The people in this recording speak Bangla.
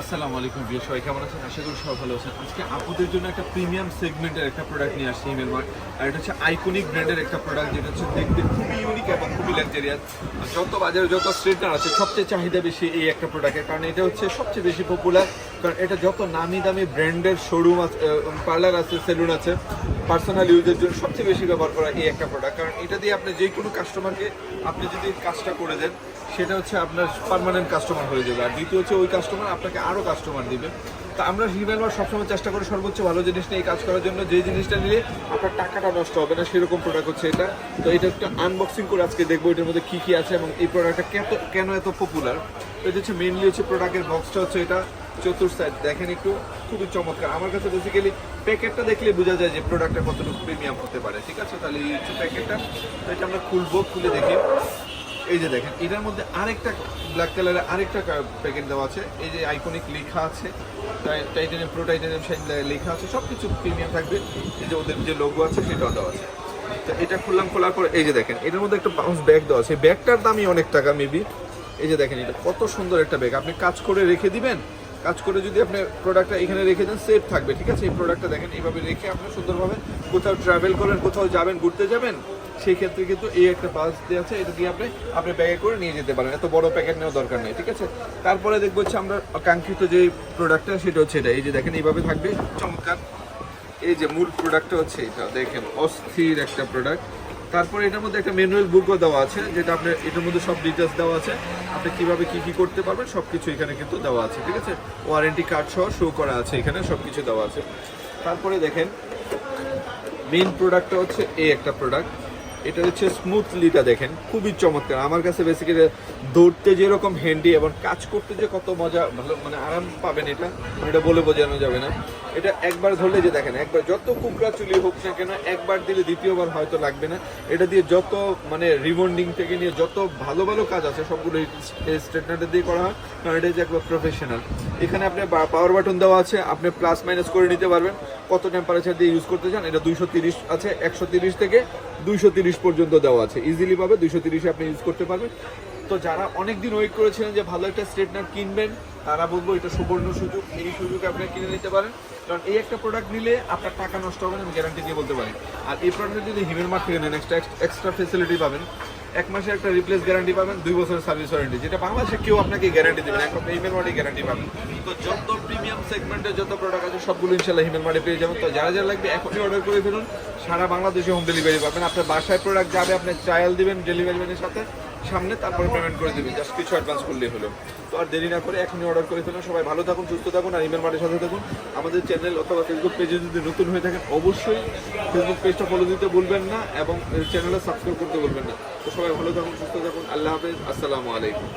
আসসালামু আলাইকুম বিয়ে সবাই কেমন আছেন? আশা করি সবাই ভালো আছেন। আজকে আপুদের জন্য একটা প্রিমিয়াম সেগমেন্টের একটা প্রোডাক্ট নিয়ে আসছি ইমেল মার্ট আর এটা হচ্ছে আইকনিক ব্র্যান্ডের একটা প্রোডাক্ট যেটা হচ্ছে দেখতে খুবই ইউনিক এবং খুবই লাক্সারিয়াস যত বাজারে যত স্ট্রেটনার আছে, সবচেয়ে চাহিদা বেশি এই একটা প্রোডাক্টের কারণ এটা হচ্ছে সবচেয়ে বেশি পপুলার কারণ এটা যত নামি দামি ব্র্যান্ডের শোরুম আছে পার্লার আছে সেলুন আছে পার্সোনাল ইউজের জন্য সবচেয়ে বেশি ব্যবহার করা এই একটা প্রোডাক্ট কারণ এটা দিয়ে আপনি যে কোনো কাস্টমারকে আপনি যদি কাজটা করে দেন, সেটা হচ্ছে আপনার পার্মানেন্ট কাস্টমার হয়ে যাবে। আর দ্বিতীয় হচ্ছে ওই কাস্টমার আপনাকে আরও কাস্টমার দিবে। তা আমরা বার সবসময় চেষ্টা করি সর্বোচ্চ ভালো জিনিস নিয়ে কাজ করার জন্য। যে জিনিসটা নিলে আপনার টাকাটা নষ্ট হবে না, সেরকম প্রোডাক্ট হচ্ছে এটা। তো এটা একটা আনবক্সিং করে আজকে দেখব এটার মধ্যে কী কী আছে এবং এই প্রোডাক্টটা কেন এত পপুলার এটা হচ্ছে মেনলি হচ্ছে প্রোডাক্টের বক্সটা হচ্ছে এটা। চতুর সাইড দেখেন একটু, খুবই চমৎকার। আমার কাছে বেসিক্যালি প্যাকেটটা দেখলে বোঝা যায় যে প্রোডাক্টটা কতটুকু প্রিমিয়াম হতে পারে, ঠিক আছে? তাহলে এই প্যাকেটটা তো এটা আমরা খুলবো, খুলে দেখি। এই যে দেখেন, এটার মধ্যে আরেকটা ব্ল্যাক কালারের আরেকটা প্যাকেট দেওয়া আছে। এই যে আইকনিক লেখা আছে টাইটানিয়াম প্রো টাইটানিয়াম শাইন লেখা আছে সব কিছু প্রিমিয়াম থাকবে। এই যে ওদের যে লোগো আছে সেটাও দেওয়া আছে। তো এটা খুললাম, খোলার পরে এই যে দেখেন, এটার মধ্যে একটা বাউন্স ব্যাগ দেওয়া আছে। ব্যাগটার দামই অনেক টাকা মেবি এই যে দেখেন, এটা কত সুন্দর একটা ব্যাগ আপনি কাজ করে রেখে দিবেন কাজ করে যদি আপনি প্রোডাক্টটা এখানে রেখে দেন সেফ থাকবে, ঠিক আছে? এই প্রোডাক্টটা দেখেন, এইভাবে রেখে আপনি সুন্দরভাবে কোথাও ট্রাভেল করেন, কোথাও যাবেন, ঘুরতে যাবেন, সেই ক্ষেত্রে কিন্তু এই একটা পাস দিয়ে আছে, এটা দিয়ে আপনি আপনি ব্যাগে করে নিয়ে যেতে পারেন। এত বড় প্যাকেট নেওয়ার দরকার নেই, ঠিক আছে? তারপরে দেখব হচ্ছে আমরা কাঙ্ক্ষিত যে প্রোডাক্টটা সেটা হচ্ছে এটা। এই যে দেখেন, এইভাবে থাকবে, চমৎকার। এই যে মূল প্রোডাক্টটা হচ্ছে এটা, দেখেন, অস্থির একটা প্রোডাক্ট তারপরে এটার মধ্যে একটা ম্যানুয়াল বুকও দেওয়া আছে, যেটা আপনার এটার মধ্যে সব ডিটেলস দেওয়া আছে। আপনি কীভাবে কি কি করতে পারবেন সব কিছু এখানে কিন্তু দেওয়া আছে, ঠিক আছে? ওয়ারেন্টি কার্ড সহ শো করা আছে এখানে সব কিছু দেওয়া আছে। তারপরে দেখেন মেইন প্রোডাক্টটা হচ্ছে এই একটা প্রোডাক্ট এটা হচ্ছে স্মুথলিটা দেখেন, খুবই চমৎকার। আমার কাছে বেসিক্যালি দৌড়তে যেরকম হ্যান্ডি এবং কাজ করতে যে কত মজা, ভালো মানে আরাম পাবেন এটা এটা বলে বোঝানো যাবে না। এটা একবার ধরলে যে দেখেন, একবার যত কুকরা চুলি হোক না কেন, একবার দিলে দ্বিতীয়বার হয়তো লাগবে না। এটা দিয়ে যত মানে রিবন্ডিং থেকে নিয়ে যত ভালো ভালো কাজ আছে, সবগুলো স্ট্রেটনার দিয়ে করা হয়, কারণ এটা হচ্ছে একবার প্রফেশনাল এখানে আপনি পাওয়ার বাটন দেওয়া আছে, আপনি প্লাস মাইনাস করে নিতে পারবেন। কত টেম্পারেচার দিয়ে ইউজ করতে চান, এটা দুইশো আছে, একশো থেকে দুইশো পর্যন্ত দেওয়া আছে। ইজিলি পাবে, দুইশো তিরিশে আপনি ইউজ করতে পারবেন। তো যারা অনেকদিন ওয়েট করেছিলেন যে ভালো একটা স্ট্রেটনার কিনবেন, তারা বলব এটা সুবর্ণ সুযোগ, এই সুযোগ আপনি কিনে নিতে পারেন। কারণ এই একটা প্রোডাক্ট নিলে আপনার টাকা নষ্ট হবে না, আমি গ্যারান্টি দিয়ে বলতে পারি। আর এই প্রোডাক্টটা যদি হিমের মার্কেটে নেন এক্সট্রা এক্সট্রা ফেসিলিটি পাবেন। এক মাসে একটা রিপ্লেস গ্যারান্টি পাবেন, দুই বছরের সার্ভিস ওয়ারেন্টি যেটা বাংলাদেশে কেউ আপনাকে গ্যারান্টি দেবেন এখন হিমেল মাটি গ্যারান্টি পাবেন। তো যত প্রিমিয়াম সেগমেন্টের যত প্রোডাক্ট আছে, সবগুলো ইনশাল্লাহ হিমেল মাটি পেয়ে যাবেন। তো যারা যারা লাগবে, এখনই অর্ডার করে ফেলুন। সারা বাংলাদেশে হোম ডেলিভারি পাবেন। আপনার বাসায় প্রোডাক্ট যাবে, আপনি ট্রায়াল দিবেন ডেলিভারি ম্যানের সাথে। সামনে, তারপর পেমেন্ট করে দেবে। জাস্ট কিছু অ্যাডভান্স করলেই হলো। তো আর দেরি না করে এখনই অর্ডার করে ফেলুন সবাই ভালো থাকুন, সুস্থ থাকুন, আর ইমেল মাঠের সাথে থাকুন। আমাদের চ্যানেল অথবা ফেসবুক পেজে যদি নতুন হয়ে থাকেন, অবশ্যই ফেসবুক পেজটা ফলো দিতে বলবেন না এবং চ্যানেলটা সাবস্ক্রাইব করতে বলবেন না। তো সবাই ভালো থাকুন, সুস্থ থাকুন। আল্লাহ হাফেজ। আসসালামু আলাইকুম।